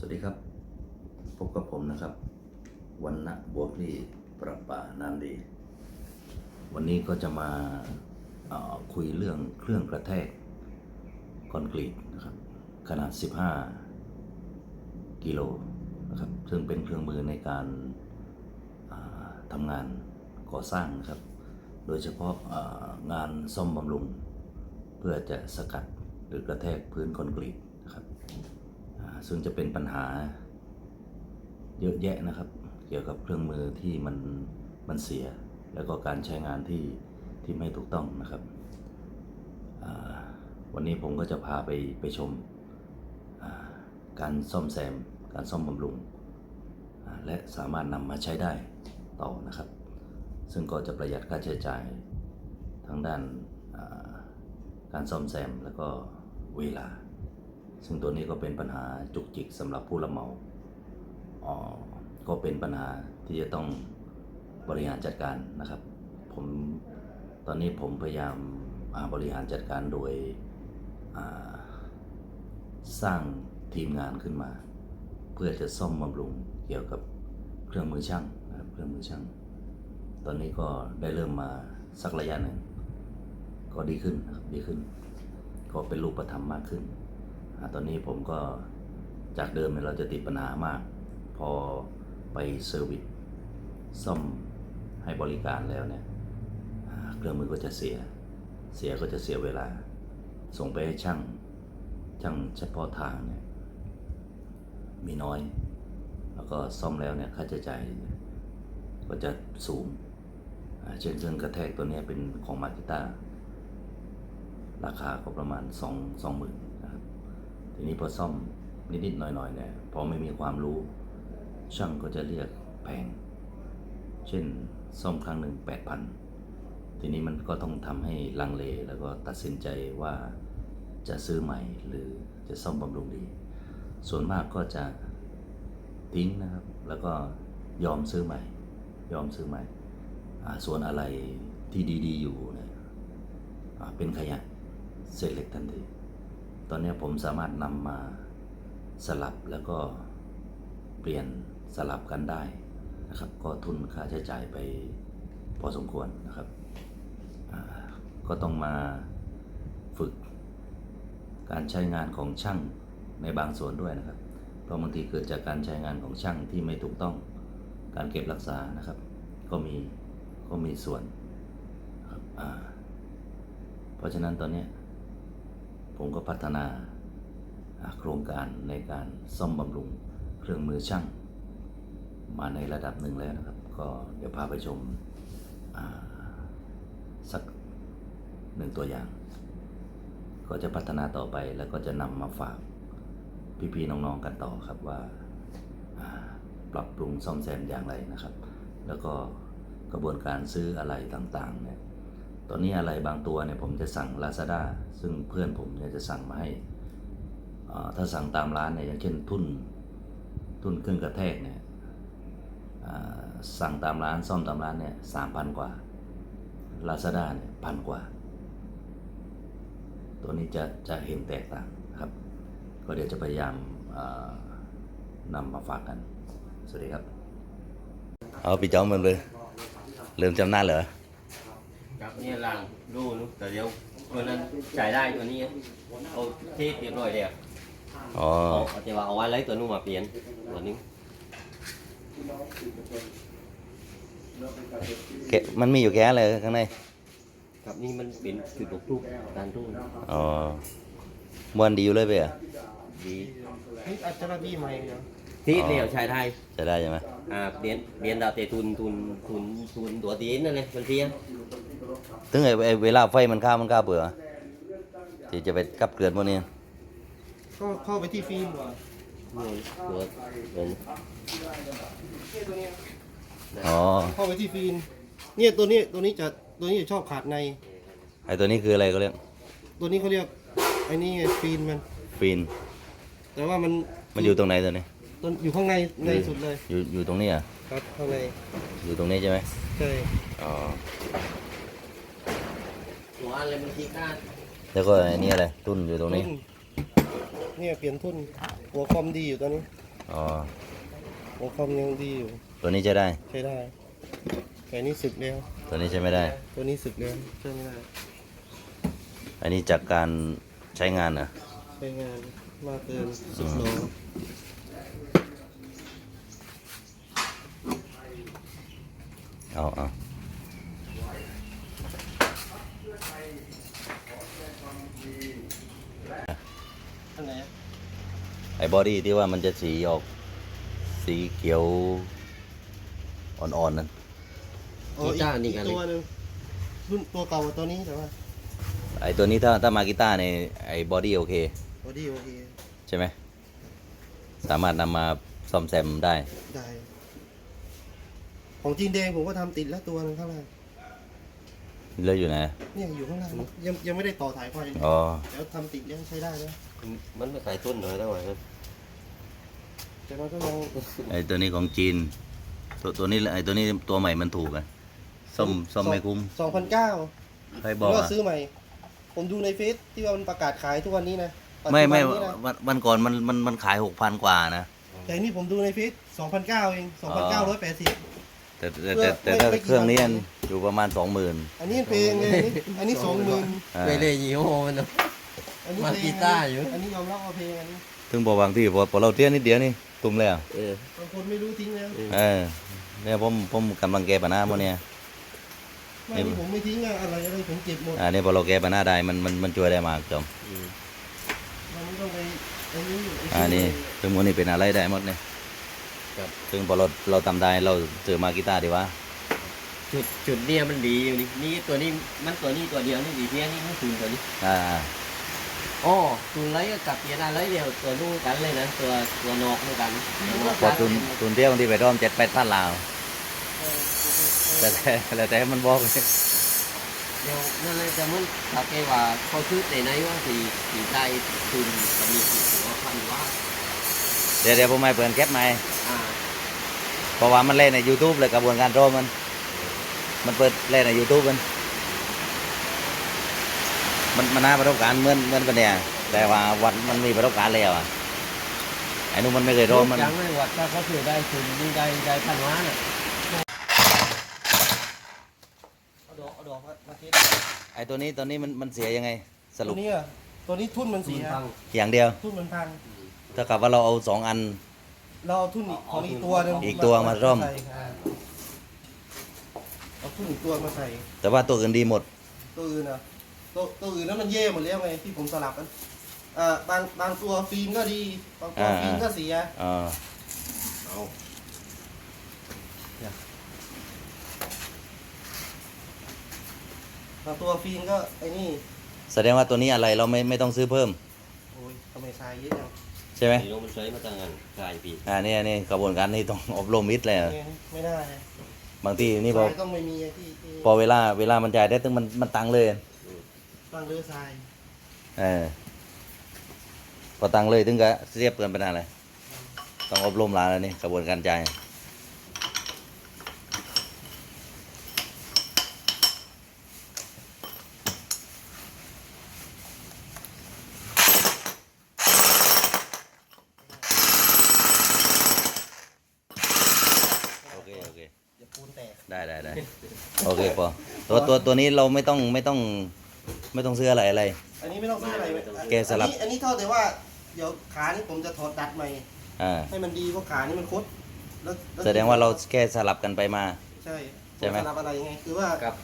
สวัสดีครับ พบกับผมนะครับวันณะบวกลี่ประป่านามดี วันนี้ก็จะมาคุยเรื่องเครื่องกระแทกคอนกรีตนะครับ ขนาด 15 กิโลนะครับ ซึ่งเป็นเครื่องมือในการาทำงานก่อสร้างนะครับ โดยเฉพาะางานซ่อมบำรุง เพื่อจะสกัดหรือกระแทกพื้นคอนกรีต ซึ่งจะเป็นปัญหาเยอะแยะนะครับ เกี่ยวกับเครื่องมือที่มันมันเสีย แล้วก็การใช้งานที่ที่ไม่ถูกต้องนะครับ วันนี้ผมก็จะพาไปไปชมการซ่อมแซม การซ่อมบำรุง และสามารถนำมาใช้ได้ต่อนะครับ ซึ่งก็จะประหยัดค่าใช้จ่ายทั้งด้านการซ่อมแซมแล้วก็เวลา ซึ่งตัวนี้ก็เป็นปัญหาจุกจิกสำหรับผู้รับเหมาอ๋อก็เป็นปัญหาที่จะต้องบริหารจัดการนะครับ ผมตอนนี้ผมพยายามาบริหารจัดการโดยสร้างทีมงานขึ้นมา เพื่อจะซ่อมบำรุงเกี่ยวกับเครื่องมือช่างนะครับเครื่องมือช่าง ตอนนี้ก็ได้เริ่มมาสักระยะหนึ่งก็ดีขึ้นนะครับดีขึ้น ก็เป็นรูปธรรมมากขึ้น ตอนนี้ผมก็จากเดิมเนี่ยเราจะติดปัญหามาก พอไปเซอร์วิสซ่อมให้บริการแล้วเนี่ยเครื่องมือก็จะเสีย เสียก็จะเสียเวลา ส่งไปให้ช่าง ช่างเฉพาะทางเนี่ยมีน้อย แล้วก็ซ่อมแล้วเนี่ยค่าใช้จ่ายก็จะสูง เช่นเครื่องกระแทกตัวนี้เป็นของมากิต้าราคาก็ประมาณ 2 2 0 0 0 0 ทีนี้พอซ่อมนิดๆหน่อยๆเนี่ยพอไม่มีความรู้ ช่างก็จะเรียกแพง เช่นซ่อมครั้งหนึ่ง8,000ทีนี้มันก็ต้องทำให้ลังเลแล้วก็ตัดสินใจว่าจะซื้อใหม่หรือจะซ่อมบำรุงดี ส่วนมากก็จะทิ้งนะครับ แล้วก็ยอมซื้อใหม่ ยอมซื้อใหม่ส่วนอะไรที่ดีๆอยู่เนี่ยเป็นขยะเศษเหล็กทันที ตอนนี้ผมสามารถนำมาสลับแล้วก็เปลี่ยนสลับกันได้นะครับ ก็ทุนค่าใช้จ่ายไปพอสมควรนะครับ ก็ต้องมาฝึกการใช้งานของช่างในบางส่วนด้วยนะครับ เพราะบางทีเกิดจากการใช้งานของช่างที่ไม่ถูกต้อง การเก็บรักษานะครับ ก็มีก็มีส่วนนะครับเพราะฉะนั้นตอนนี้ ผมก็พัฒนาโครงการในการซ่อมบำรุงเครื่องมือช่าง มาในระดับหนึ่งแล้วนะครับ ก็เดี๋ยวพาไปชมสักหนึ่งตัวอย่าง ก็จะพัฒนาต่อไปแล้วก็จะนำมาฝากพี่ๆน้องๆกันต่อครับว่าปรับปรุงซ่อมแซมอย่างไรนะครับ แล้วก็กระบวนการซื้ออะไรต่างๆเนี่ย ตอนนี้อะไรบางตัวเนี่ยผมจะสั่ง Lazada ซึ่งเพื่อนผมเนี่ยจะสั่งมาให้อ่าถ้าสั่งตามร้านเนี่ยอย่างเช่นทุ่นทุ่นเครื่องกระแทกเนี่ยอ่าสั่งตามร้านซ่อมตามร้านเนี่ยสามพันกว่า Lazada เนี่ยพันกว่า ตัวนี้จะจะเห็นแตกต่างครับ ก็เดี๋ยวจะพยายามอ่านำมาฝากกัน สวัสดีครับ เอาปีจ้องมันเลย เริ่มจำหน้าเหรอ ครับเนี่ยหลังดูนู้นแต่เดี๋ยวตัวนั้นจ่ายได้ตัวนี้เอาเทปเรียบร้อยแล้วอ๋อเอาเอาแต่ว่าเอาไว้ lấy ตัวนู้นมาเปลี่ยนตัวนี้แกะมันมีอยู่แค่อะไรข้างในครับนี่มันเป็นจุดบกพร่องการทุ่งอ๋อมวนดีอยู่เลยไปอะดีนี่อัจฉริยใหม่เนาะที่เรียวใช้ได้ใช้ได้ใช่ไหมอ่าเปลี่ยนเปลี่ยนดาวเตทุนทุนทุนทุนตัวตีนนั่นเลยมันเพี้ยน ถึงไอ้ไอ้เวลาไฟมันข้ามมันข้าเบื่อที่จะไปกับเกลือนพวกนี้ก็เข้าไปที่ฟิล์มก่อนนี่ตัวเป็นอ๋อเข้าไปที่ฟิล์มเนี่ยตัวนี้ตัวนี้จะตัวนี้จะชอบขาดใน ไอ้ตัวนี้คืออะไรก็เรียก ตัวนี้เขาเรียกไอ้นี่ไงฟิล์มมันฟีนแต่ว่ามันมันอยู่ตรงไหนตัวนี้ตัวอยู่ข้างในในสุดเลย อยู่อยู่ตรงนี้อะครับข้างใน อยู่ตรงนี้ใช่ไหมใช่ อ๋อ ตัวอะไรมันทีก้าแล้วก็ไอ้นี่อะไรตุ้นอยู่ตรงนี้ทุ่นเนี่ยเปลี่ยนทุ่นหัวคอมดีอยู่ตอนนี้ อ๋อ หัวคอมยังดีอยู่ ตัวนี้ใช้ได้ ใช้ได้แต่นี่สึกแล้ว ตัวนี้ใช้ไม่ได้ ตัวนี้สึกแล้วใช้ไม่ได้ อันนี้จากการใช้งานเหรอใช้งานมากเกินสุดโลเอาเอา อันไหนอะ ไอ้บอดี้ที่ว่ามันจะสีออก สีเขียวอ่อนๆนั้นอ๋ออีกอีกตัวหนึงรุ่นตัวเก่ากว่าตัวนี้แต่ว่าไอ้ตัวนี้ถ้าถ้ามากีตาร์ในไอ้บอดี้โอเค บอดี้โอเคใช่ไหม สามารถนำมาซ่อมแซมได้ ได้ ของจีนแดงผมก็ทำติดแล้วตัวหนึงข้างล่างเลือกอยู่ไหน เนี่ยอยู่ข้างล่างยังยังไม่ได้ต่อสายไฟอ๋อ แล้วทำติดยังใช้ได้นะ มันไม่ขายต้นเลยได้ไหมครับแต่มันก็ยังไอ้ตัวนี้ของจีน ตัวตัวนี้ไอ้ตัวนี้ตัวใหม่มันถูกอะซ่อมซ่อมไม่คุ้มสองพันเก้าใครบอกก็อะซื้อใหม่ ผมดูในเฟซที่ว่ามันประกาศขายทุกวันนี้นะปัจจุบันไม่ไม่นี้นะวันวันก่อนมันมันมันขายหกพันกว่านะ แต่นี่ผมดูในเฟซสองพันเก้าเองสองพันเก้าร้อยแปดสิบ แต่แต่แต่แต่ถ้าไม่ไม่กี่เครื่องนี้วัน อยู่ประมาณสองหมื่นอันนี้เพลงเลยอันนี้อันนี้สองหมื่นไม่ได้ยี่ห้อมันเนอะ อันนี้มาเพลงกีตาร์อยู่ อันนี้ยอมรับว่าเพลงอันนี้ถึงบอกบางที่พอพอเราเตี้ยนิดเดียวนี่ตุ้มแล้ว เออบางคนไม่รู้ทิ้งแล้วเออเนี่ยผมผมกำลังแก้ปัญหาโมเนี่ยไม่นี่ผมไม่ทิ้งอะอะไรอะไรผมเก็บหมดอ่านี่พอเราแก้ปัญหาได้มันมันมันช่วยได้มากจอมอืมมันไม่ต้องไปไอ้นี้ไอ่านี่ถึงโมนี่เป็นอะไรได้หมดเนี่ยครับถึงพอเราเราทำได้เราซื้อมากีตาร์ดีวะจุดจุดเนี่ยมันดีอยู่นี่นี่ตัวนี้มันตัวนี้ตัวเดียวนี่ดีเพี้ยนี่มันคืนตัวนี้อ่า อ๋อตัวไรก็กลับเพี้ยนอะไรเดียวตัวนู้นกันเลยนะตัวตัวนอกเหมือนกันพอทุนทุนเที่ยวบางทีไปร่อมเจ็ดแปดพันลาวเออเอแต่อแต่แต่แต่มันบอกเดี๋ยวนั่นเลยแต่มันถ้าแกว่าเขาชื่อในไหนว่าสีสีได้คืนจะมีสีหัวพันว่าเดี๋ยวเดี๋ยวผมไม่เปิดแคปใหม่อ่าเพราะว่ามันเล่นใน YouTube เลยกระบวนการโรมมัน มันเปิดเล่นใน YouTube มัน มันมันน่าประสบการณ์เหมือนเหมือนกันเนี่ยแต่ว่าวันมันมีประสบการณ์แล้วอะไอ้นู้นมันไม่เคยโรมมันยังไม่วัดถ้าเขาถือได้คืนนี่ได้ได้พันว่าน่ะเอาดอกเอาดอกมามาเทสไอ้ตัวนี้ตัวนี้มันมันเสียยังไงสตัรุวปนี้อะตัวนี้ทุ่นมันสีเสียพังอย่างเดียวทุ่นมันพัง ถ้ากับว่าเราเอาสองอัน เราเอาทุ่นอีกของอีกตัวหนึงอีกตัวมาร่อม ใส่อ่าเอาทุ่นอีกตัวมาใส่แต่ว่าตัวอื่นดีหมดตัวอื่นอะ ตัวตัวอื่นนั้นมันเย่หมดแล้วไงที่ผมสลับกันอ่าบางบางตัวฟิล์มก็ดีบางตัวอ่า ฟิล์มก็เสียอ่าเอาบางตัวฟิล์มก็ไอ้นี่แสดงว่าตัวนี้อะไรเราไม่ไม่ต้องซื้อเพิ่มโอ้ยทำไมทรายเยอะจังใช่ไหมสีโลมันใช้มาตั้งงานกลายปีอ่านี่นี่กระบวนการนี้ต้องอบรมมิดเลยอะเนี่ยไม่ได้นะบางทีนี่พทอรายต้องไม่มีอะที่ที่พอเวลาเวลามันจ่ายได้ตึงมันมันตังเลย ตั้งเรือทรายเออพอตังเลยถึงก็เรียบเกินไปนานเลยต้องอบรมหลานแล้วนี่กระบวนการจ่ายโอเคโอเค อย่าปูนแตก ได้ได้ได้โอเคพอตัวตัวตัวนี้เราไม่ต้องไม่ต้อง ไม่ต้องซื้ออะไรอะไร อันนี้ไม่ต้องซื้ออะไรแกสลับ อันนี้อันนี้เท่าแต่ว่าเดี๋ยวขานี่ผมจะถอดดัดใหม่ อ่าให้มันดีเพราะขานี่มันคดแล้วล้แสดงว่าเราแค่สลับกันไปมา ใช่ใช่ไหมสลับอะไรยังไงคือว่า กับ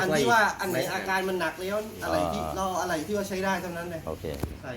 อันที่ว่าอันไหนอาการมันหนักแล้วอะไรที่อ่าเราอะไรที่ว่าใช้ได้เท่านั้นเลยโอเค ใส่